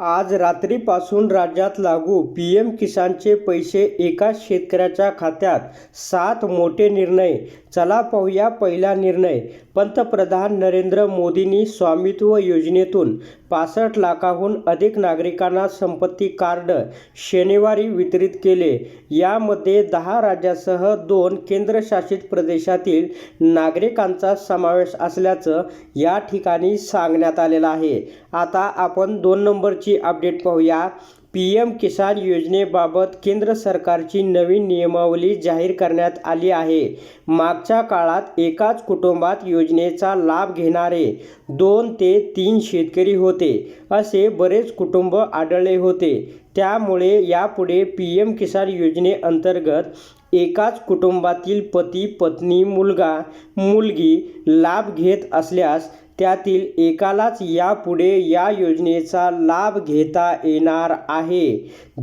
आज रात्रीपासून राज्यात लागू पी एम किसानचे पैसे एका शेतकऱ्याच्या खात्यात सात मोठे निर्णय चला पाहूया पहिला निर्णय. पंतप्रधान नरेंद्र मोदींनी स्वामित्व योजनेतून पासष्ट लाखाहून अधिक नागरिकांना संपत्ती कार्ड शनिवारी वितरित केले. यामध्ये दहा राज्यासह दोन केंद्रशासित प्रदेशातील नागरिकांचा समावेश असल्याचं या ठिकाणी सांगण्यात आलेलं आहे. आता आपण दोन नंबरची अपडेट पाहूया. पी एम किसान योजनेबाबत केंद्र सरकारची नवीन नियमावली जाहीर करण्यात आली आहे. मागच्या काळात एकाच कुटुंबात योजनेचा लाभ घेणारे दोन ते तीन शेतकरी होते. असे बरेच कुटुंब आढळले होते. त्यामुळे यापुढे पी एम किसान योजनेअंतर्गत एकाच कुटुंबातील पती पत्नी मुलगा मुलगी लाभ घेत असल्यास त्यातील एकालाच यापुढे या योजनेचा लाभ घेता येणार आहे.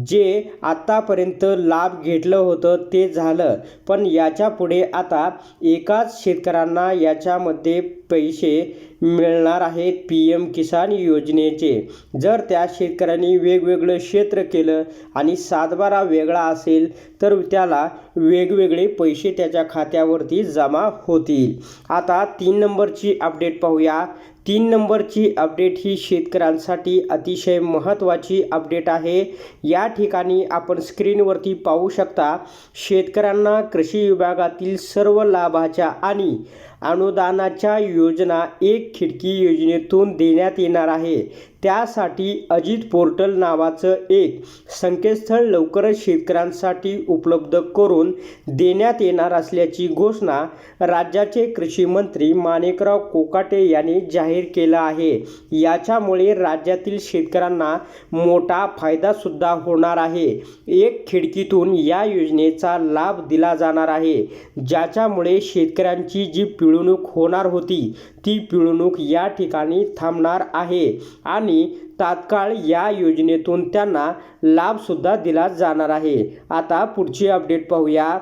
जे आत्तापर्यंत लाभ घेतलं होतं ते झालं. पण याच्यापुढे आता एकाच शेतकऱ्यांना याच्यामध्ये पैसे मिळणार आहेत पी एम किसान योजनेचे. जर त्या शेतकऱ्यांनी वेगवेगळं क्षेत्र केलं आणि सातबारा वेगळा असेल तर त्याला वेगवेगळे पैसे त्याच्या खात्यावरती जमा होतील. आता तीन नंबरची अपडेट पाहूया. तीन नंबरची अपडेट ही शेतकऱ्यांसाठी अतिशय महत्त्वाची अपडेट आहे. या ठिकाणी आपण स्क्रीनवरती पाहू शकता शेतकऱ्यांना कृषी विभागातील सर्व लाभाच्या आणि अनुदानाच्या योजना एक खिडकी योजनेतून देण्यात येणार आहे. त्यासाठी अजित पोर्टल नावाचं एक संकेतस्थळ लवकरच शेतकऱ्यांसाठी उपलब्ध करून देण्यात येणार असल्याची घोषणा राज्याचे कृषी मंत्री माणिकराव कोकाटे यांनी जाहीर केलं आहे. याच्यामुळे राज्यातील शेतकऱ्यांना मोठा फायदासुद्धा होणार आहे. एक खिडकीतून या योजनेचा लाभ दिला जाणार आहे. ज्याच्यामुळे शेतकऱ्यांची जी पिळवणूक होणार होती ती पिळवणूक या ठिकाणी थांबणार आहे आणि तात्काळ या योजनेतून त्यांना लाभसुद्धा दिला जाणार आहे. आता पुढची अपडेट पाहूया.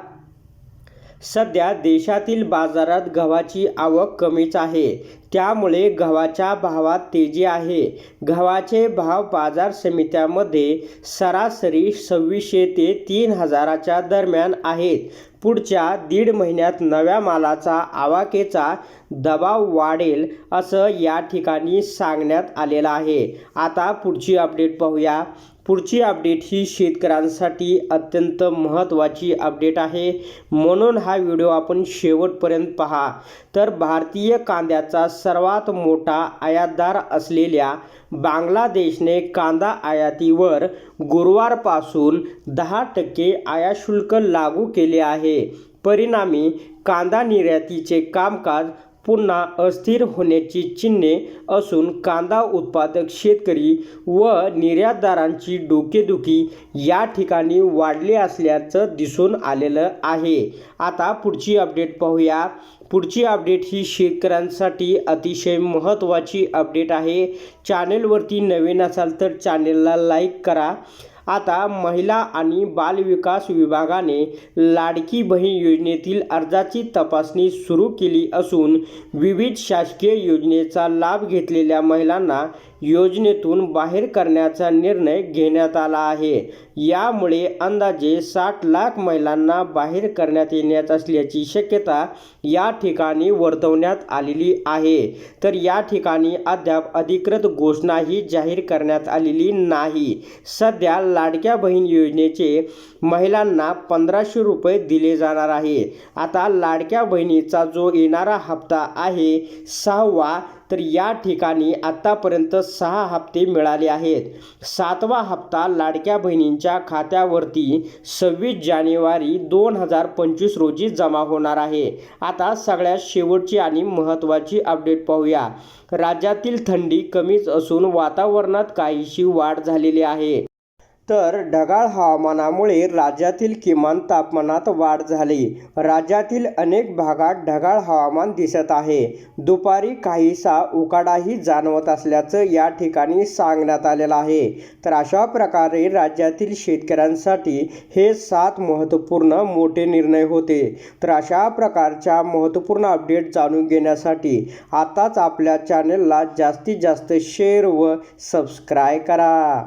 सध्या देशातील बाजारात गव्हाची आवक कमीच आहे. त्यामुळे गव्हाच्या भावात तेजी आहे. गव्हाचे भाव बाजार समित्यामध्ये सरासरी सव्वीसशे ते तीन हजाराच्या दरम्यान आहेत. पुढच्या दीड महिन्यात नव्या मालाचा आवाकेचा दबाव वाढेल असं या ठिकाणी सांगण्यात आलेलं आहे. आता पुढची अपडेट पाहूया. पुढची अपडेट ही शेतकऱ्यांसाठी अत्यंत महत्त्वाची अपडेट आहे. म्हणून हा व्हिडिओ आपण शेवटपर्यंत पहा. तर भारतीय कांद्याचा सर्वात मोठा आयातदार असलेल्या बांगलादेशने कांदा आयातीवर गुरुवारपासून दहा टक्के आयात शुल्क लागू केले आहे. परिणामी कांदा निर्यातीचे कामकाज पुन्हा अस्थिर होण्याची चिन्हे असून कांदा उत्पादक शेतकरी व निर्यातदारांची डोकेदुखी या ठिकाणी वाढली असल्याचं दिसून आलेलं आहे. आता पुढची अपडेट पाहूया. पुढची अपडेट ही शेतकऱ्यांसाठी अतिशय महत्त्वाची अपडेट आहे. चॅनेलवरती नवीन असाल तर चॅनेलला लाईक करा. आता महिला आणि बालविकास विभागाने लाडकी बहीण योजनेतील अर्जाची तपासणी सुरू केली असून विविध शासकीय योजनेचा लाभ घेतलेल्या महिलांना योजनेतून बाहेर करण्याचा निर्णय घेण्यात आला आहे. यामुळे अंदाजे साठ लाख महिलांना बाहेर करण्यात येण्यात असल्याची शक्यता या ठिकाणी वर्तवण्यात आलेली आहे. तर या ठिकाणी अद्याप अधिकृत घोषणाही जाहीर करण्यात आलेली नाही. सध्या लाडक्या बहीण योजनेचे महिलांना पंधराशे रुपये दिले जाणार आहे. आता लाडक्या बहिणीचा जो येणारा हप्ता आहे सहावा तर या ठिकाणी आत्तापर्यंत सहा हप्ते मिळाले आहेत. सातवा हप्ता लाडक्या बहिणींच्या खात्यावरती सव्वीस जानेवारी दोन हजार पंचवीस रोजी जमा होणार आहे. आता सगळ्यात शेवटची आणि महत्त्वाची अपडेट पाहूया. राज्यातील थंडी कमीच असून वातावरणात काहीशी वाढ झालेली आहे. तर ढगाळ हवामानामुळे राज्यातील किमान तापमानात वाढ झाली. राज्यातील अनेक भागात ढगाळ हवामान दिसत आहे. दुपारी काहीसा उकाडाही जाणवत असल्याचं या ठिकाणी सांगण्यात आलेलं आहे. तर अशा प्रकारे राज्यातील शेतकऱ्यांसाठी हे सात महत्त्वपूर्ण मोठे निर्णय होते. तर अशा प्रकारच्या महत्त्वपूर्ण अपडेट जाणून घेण्यासाठी आताच आपल्या चॅनलला जास्तीत जास्त शेअर व सबस्क्राय करा.